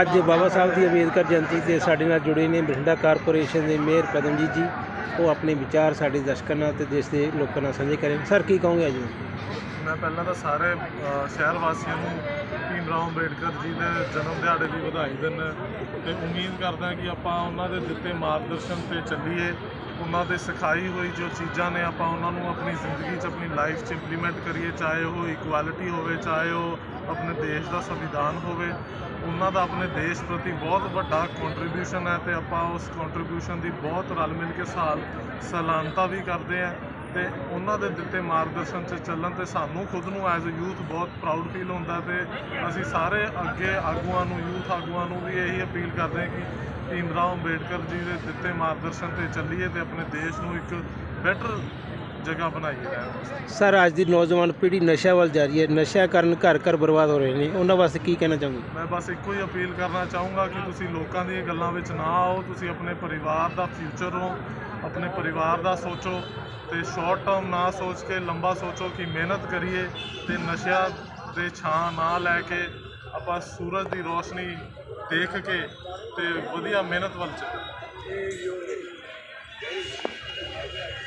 ਅੱਜ ਬਾਬਾ ਸਾਹਿਬ ਦੀ ਅੰਬੇਦਕਰ ਜਯੰਤੀ ਤੇ ਸਾਡੇ ਨਾਲ ਜੁੜੇ ਨੇ ਬਠਿੰਡਾ ਕਾਰਪੋਰੇਸ਼ਨ ਦੇ ਮੇਅਰ ਪਦਮਜੀਤ ਜੀ। ਉਹ ਆਪਣੇ ਵਿਚਾਰ ਸਾਡੇ ਦਰਸ਼ਕਾਂ ਨਾਲ ਤੇ ਦੇਸ਼ ਦੇ ਲੋਕਾਂ ਨਾਲ ਸਾਂਝੇ ਕਰੇ। ਸਰ, ਕੀ ਕਹੋਗੇ ਅੱਜ? ਮੈਂ ਪਹਿਲਾਂ ਤਾਂ ਸਾਰੇ ਸ਼ਹਿਰ ਵਾਸੀਆਂ ਨੂੰ ਭੀਮ ਰਾਓ ਅੰਬੇਡਕਰ ਜੀ ਦੇ ਜਨਮ ਦਿਹਾੜੇ ਦੀ ਵਧਾਈ ਦਿੰਦਾ ਤੇ ਉਮੀਦ ਕਰਦਾ ਕਿ ਆਪਾਂ ਉਹਨਾਂ ਦੇ ਦਿੱਤੇ ਮਾਰਗਦਰਸ਼ਨ ਤੇ ਚੱਲੀਏ। ਉਹਨਾਂ ਦੇ ਸਿਖਾਈ ਹੋਈ ਜੋ ਚੀਜ਼ਾਂ ਨੇ, ਆਪਾਂ ਉਹਨਾਂ ਨੂੰ ਆਪਣੀ ਜ਼ਿੰਦਗੀ 'ਚ, ਆਪਣੀ ਲਾਈਫ 'ਚ ਇੰਪਲੀਮੈਂਟ ਕਰੀਏ, ਚਾਹੇ ਉਹ ਇਕੁਐਲਿਟੀ ਹੋਵੇ, ਚਾਹੇ ਉਹ ਆਪਣੇ ਦੇਸ਼ ਦਾ ਸੰਵਿਧਾਨ ਹੋਵੇ, ਉਹਨਾਂ ਦਾ ਆਪਣੇ ਦੇਸ਼ ਪ੍ਰਤੀ ਬਹੁਤ ਵੱਡਾ ਕੰਟਰੀਬਿਊਸ਼ਨ ਹੈ ਤੇ ਆਪਾਂ ਉਸ ਕੰਟਰੀਬਿਊਸ਼ਨ ਦੀ ਬਹੁਤ ਰਲ ਮਿਲ ਕੇ ਸਾਲ ਸਲਾਨਤਾ ਵੀ ਕਰਦੇ ਆ ਤੇ ਉਹਨਾਂ ਦੇ ਦਿੱਤੇ ਮਾਰਗਦਰਸ਼ਨ 'ਚ ਚੱਲਣ ਤੇ ਸਾਨੂੰ ਖੁਦ ਨੂੰ ਐਜ਼ ਅ ਯੂਥ ਬਹੁਤ ਪ੍ਰਾਊਡ ਫੀਲ ਹੁੰਦਾ ਤੇ ਅਸੀਂ ਸਾਰੇ ਅੱਗੇ ਆਗੂਆਂ ਨੂੰ ਯੂਥ ਆਗੂਆਂ ਨੂੰ ਵੀ ਇਹੀ ਅਪੀਲ ਕਰਦੇ ਹਾਂ ਕਿ ਭੀਮ ਰਾਓ ਅੰਬੇਡਕਰ ਜੀ ਦੇ ਦਿੱਤੇ ਮਾਰਗਦਰਸ਼ਨ ਤੇ ਚੱਲੀਏ ਤੇ ਆਪਣੇ ਦੇਸ਼ ਨੂੰ ਇੱਕ ਬੈਟਰ ਜਗ੍ਹਾ ਰਹਿਣ ਵਾਸਤੇ ਸਰ ਅੱਜ ਦੀ ਨੌਜਵਾਨ ਪੀੜ੍ਹੀ ਨਸ਼ਾ ਵੱਲ ਜਾ ਰਹੀ ਹੈ। ਨਸ਼ਾ ਕਰਨ ਘਰ ਘਰ ਬਰਬਾਦ ਹੋ ਰਹੇ ਨੇ। ਉਹਨਾਂ ਵਾਸਤੇ ਕੀ ਕਹਿਣਾ ਚਾਹੋਗੇ? ਮੈਂ ਬਸ ਇੱਕੋ ਹੀ ਅਪੀਲ ਕਰਨਾ ਚਾਹੂੰਗਾ ਕਿ ਤੁਸੀਂ ਲੋਕਾਂ ਦੀਆਂ ਗੱਲਾਂ ਵਿੱਚ ਨਾ ਆਓ। ਤੁਸੀਂ ਆਪਣੇ ਪਰਿਵਾਰ ਦਾ ਫਿਊਚਰ ਹੋ ਆਪਣੇ ਪਰਿਵਾਰ ਦਾ ਸੋਚੋ ਤੇ ਸ਼ਾਰਟ ਟਰਮ ਨਾ ਸੋਚ ਕੇ ਲੰਬਾ ਸੋਚੋ ਕਿ ਮਿਹਨਤ ਕਰੀਏ ਤੇ ਨਸ਼ਿਆਂ ਦੇ ਛਾਂ ਨਾ ਲੈ ਕੇ ਆਪਾਂ ਸੂਰਜ ਦੀ ਰੋਸ਼ਨੀ ਦੇਖ ਕੇ ਤੇ ਵਧੀਆ ਮਿਹਨਤ ਵੱਲ ਚੱਲੀਏ।